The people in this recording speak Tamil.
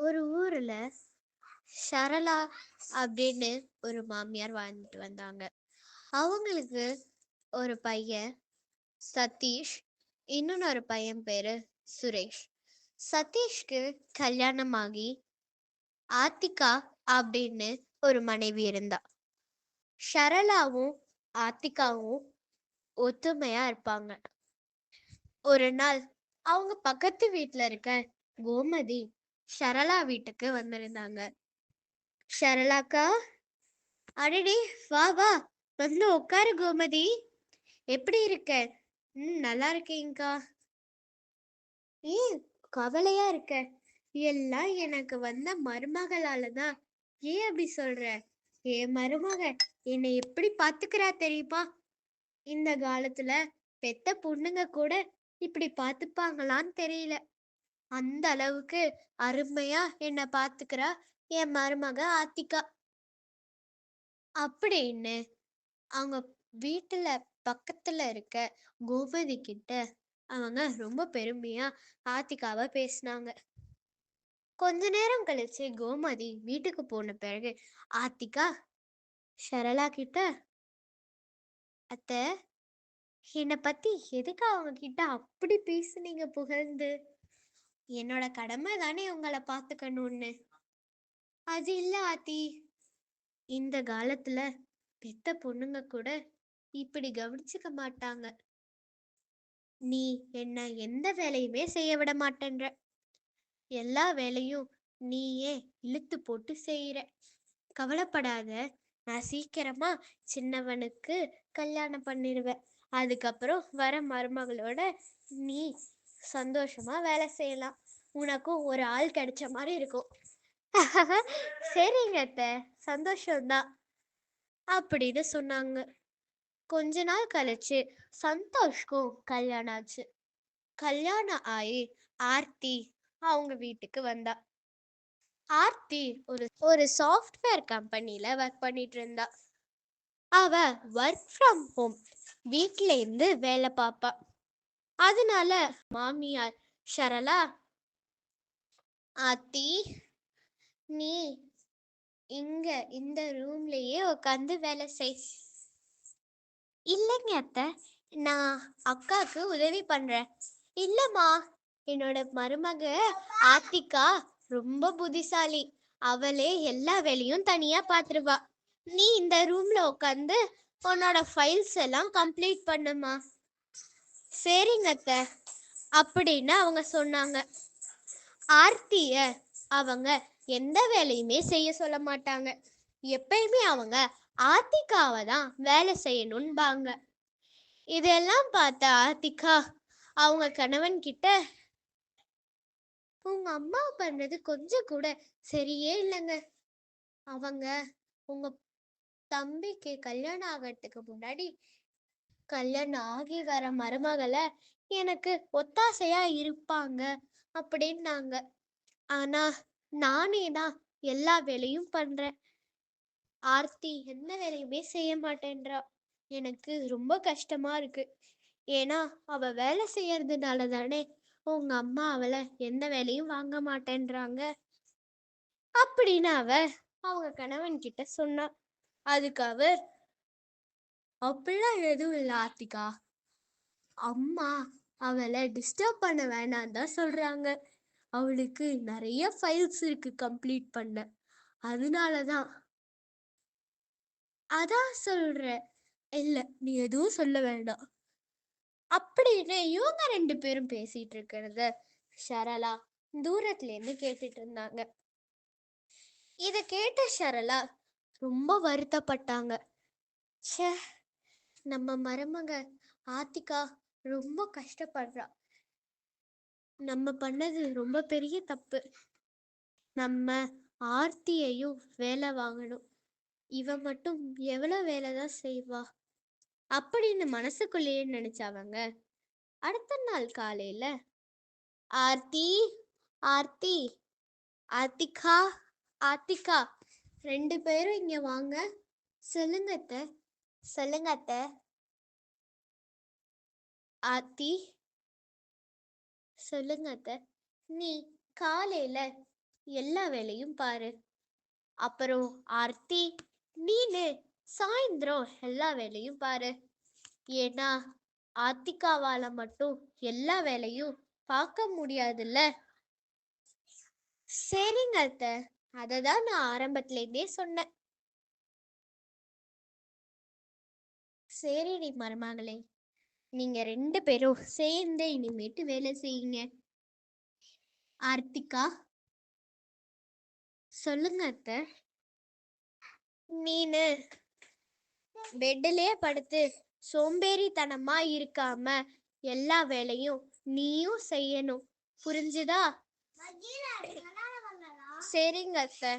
ஒரு ஊர்ல சரளா அப்படின்னு ஒரு மாமியார் வாழ்ந்துட்டு வந்தாங்க. அவங்களுக்கு ஒரு பையன் சதீஷ் இன்னொன்னு பையன் பேரு சுரேஷ். சதீஷ்க்கு கல்யாணம் ஆகி ஆத்திகா அப்படின்னு ஒரு மனைவி இருந்தா. சரளாவும் ஆத்திகாவும் ஒத்துமையா இருப்பாங்க. ஒரு நாள் அவங்க பக்கத்து வீட்டுல இருக்க கோமதி சரளா வீட்டுக்கு வந்திருந்தாங்க. சரளாக்கா அடடே! வா வா! வந்து உட்காரு கோமதி. எப்படி இருக்க? ம் நல்லா இருக்கேங்கக்கா ஏன் கவலையா இருக்க? எல்லாம் எனக்கு வந்த மருமகளால தான் ஏன் அப்படி சொல்ற? என் மருமக என்னை எப்படி பாத்துக்கிறா தெரியுமா? இந்த காலத்துல பெத்த பொண்ணுங்க கூட இப்படி பாத்துப்பாங்களான்னு தெரியல. அந்த அளவுக்கு அருமையா என்ன பார்த்துக்கிறா என் மருமக ஆத்திகா. அப்படின்னு அவங்க வீட்டுல பக்கத்துல இருக்க கோமதி கிட்ட அவங்க ரொம்ப பெருமையா ஆத்திகாவை பேசினாங்க. கொஞ்ச நேரம் கழிச்சு கோமதி வீட்டுக்கு போன பிறகு ஆத்திகா சரளா கிட்ட அத்த என்னை பத்தி எதுக்கு அவங்க கிட்ட அப்படி பேசுனீங்க புகழ்ந்து? என்னோட கடமை தானே உங்களை பார்த்துக்கணும்னு. அது இல்ல ஆத்தி. இந்த காலத்துல பெத்த பொண்ணுங்க கூட இப்படி கவனிச்சுக்க மாட்டாங்க. நீ என்ன எந்த வேலையுமே செய்ய விட மாட்டேன்ற. எல்லா வேலையும் நீயே இழுத்து போட்டு செய்யற கவலைப்படாத. நான் சீக்கிரமா சின்னவனுக்கு கல்யாணம் பண்ணிடுவேன் அதுக்கப்புறம் வர மருமகளோட நீ சந்தோஷமா வேலை செய்யலாம். உனக்கும் ஒரு ஆள் கிடைச்ச மாதிரி இருக்கும். சரிங்க அத்தை. சந்தோஷம்தான். அப்படின்னு சொன்னாங்க. கொஞ்ச நாள் கழிச்சு சந்தோஷ்க்கும் கல்யாணம் ஆச்சு. கல்யாணம் ஆகி ஆர்த்தி அவங்க வீட்டுக்கு வந்தா. ஆர்த்தி ஒரு ஒரு சாஃப்ட்வேர் கம்பெனியில ஒர்க் பண்ணிட்டு இருந்தா. அவ ஒர்க் ஃப்ரம் ஹோம் வீட்ல இருந்து வேலை பார்ப்பா. அதனால மாமியார் ஷரலா ஆத்தி நீ இங்க இந்த ரூம்லயே உட்காந்து வேலை செய். இல்லைங்க அத்தை நான் அக்காவுக்கு உதவி பண்றேன். இல்லம்மா என்னோட மருமக ஆத்திகா ரொம்ப புத்திசாலி. அவளே எல்லா வேலையும் தனியா பாத்துருவா. நீ இந்த ரூம்ல உட்காந்து உன்னோட ஃபைல்ஸ் எல்லாம் கம்ப்ளீட் பண்ணுமா சரிங்க அப்படின்னு அவங்க சொன்னாங்க. ஆர்த்திய அவங்க எந்த வேலையுமே செய்ய சொல்ல மாட்டாங்க. எப்பயுமே அவங்க ஆர்த்திகாவை தான் வேலை செய்யணும்பாங்க. இதெல்லாம் பார்த்த ஆர்த்திகா அவங்க கணவன் கிட்ட உங்க அம்மா பண்றது கொஞ்சம் கூட சரியே இல்லைங்க. அவங்க உங்க தம்பிக்கு கல்யாணம் ஆகிறதுக்கு முன்னாடி கல்யாணம் ஆகி வர மருமகளை எனக்கு ஒத்தாசையா இருப்பாங்க அப்படின்னாங்க. ஆனா நானே தான் எல்லா வேலையும் பண்றேன். ஆர்த்தி எந்த வேலையுமே செய்ய மாட்டேன்றா. எனக்கு ரொம்ப கஷ்டமா இருக்கு. ஏன்னா அவ வேலை செய்யறதுனால தானே உங்க அம்மா அவளை எந்த வேலையும் வாங்க மாட்டேன்றாங்க. அப்படின்னு அவ அவங்க கணவன் கிட்ட சொன்னா. அதுக்கு அவர் அப்படிலாம் எதுவும் இல்லை ஆர்த்திகா. அம்மா அவளை டிஸ்டர்ப் பண்ண வேணாம் தான் சொல்றாங்க. அவளுக்கு நிறைய ஃபைல்ஸ் இருக்கு கம்ப்ளீட் பண்ண. அதனால தான். அதான் சொல்றேன். இல்ல நீ எதுவும் சொல்ல வேண்டாம். அப்படின்னு இவங்க ரெண்டு பேரும் பேசிட்டு இருக்கிறத ஷரலா தூரத்துல இருந்து கேட்டுட்டு இருந்தாங்க. இத கேட்ட ஷரலா ரொம்ப வருத்தப்பட்டாங்க. ச்சே நம்ம மருமக ஆத்திகா ரொம்ப கஷ்டப்படுறா. நம்ம பண்ணது ரொம்ப பெரிய தப்பு. நம்ம ஆர்த்தியையும் வேலை வாங்கணும். இவ மட்டும் எவ்வளவு வேலை தான் செய்வா? அப்படின்னு மனசுக்குள்ளேயே நினைச்சவங்க அடுத்த நாள் காலையில ஆர்த்தி ஆர்த்தி ஆர்த்திகா ஆர்த்திகா ரெண்டு பேரும் இங்க வாங்க. சொல்லுங்கத்தை சொல்லுங்க அத்தை. ஆர்த்தி சொல்லுங்க அத்தை. நீ காலையில எல்லா வேலையும் பாரு. அப்புறம் ஆர்த்தி நீனு சாயந்தரம் எல்லா வேலையும் பாரு. ஏன்னா ஆத்திகாவால மட்டும் எல்லா வேலையும் பார்க்க முடியாதுல்ல. சரிங்க அத்தை. அதை தான் நான் ஆரம்பத்துல இருந்தே சொன்னேன். சரிடி மருமகளே. நீங்க ரெண்டு பேரும் சேர்ந்து இனிமேட்டு வேலை செய்யுங்க. ஆர்த்திகா. சொல்லுங்க அத்தை. நீனு பெட்டிலே படுத்து சோம்பேறித்தனமா இருக்காம எல்லா வேலையும் நீயும் செய்யணும். புரிஞ்சுதா? சரிங்க அத்தை.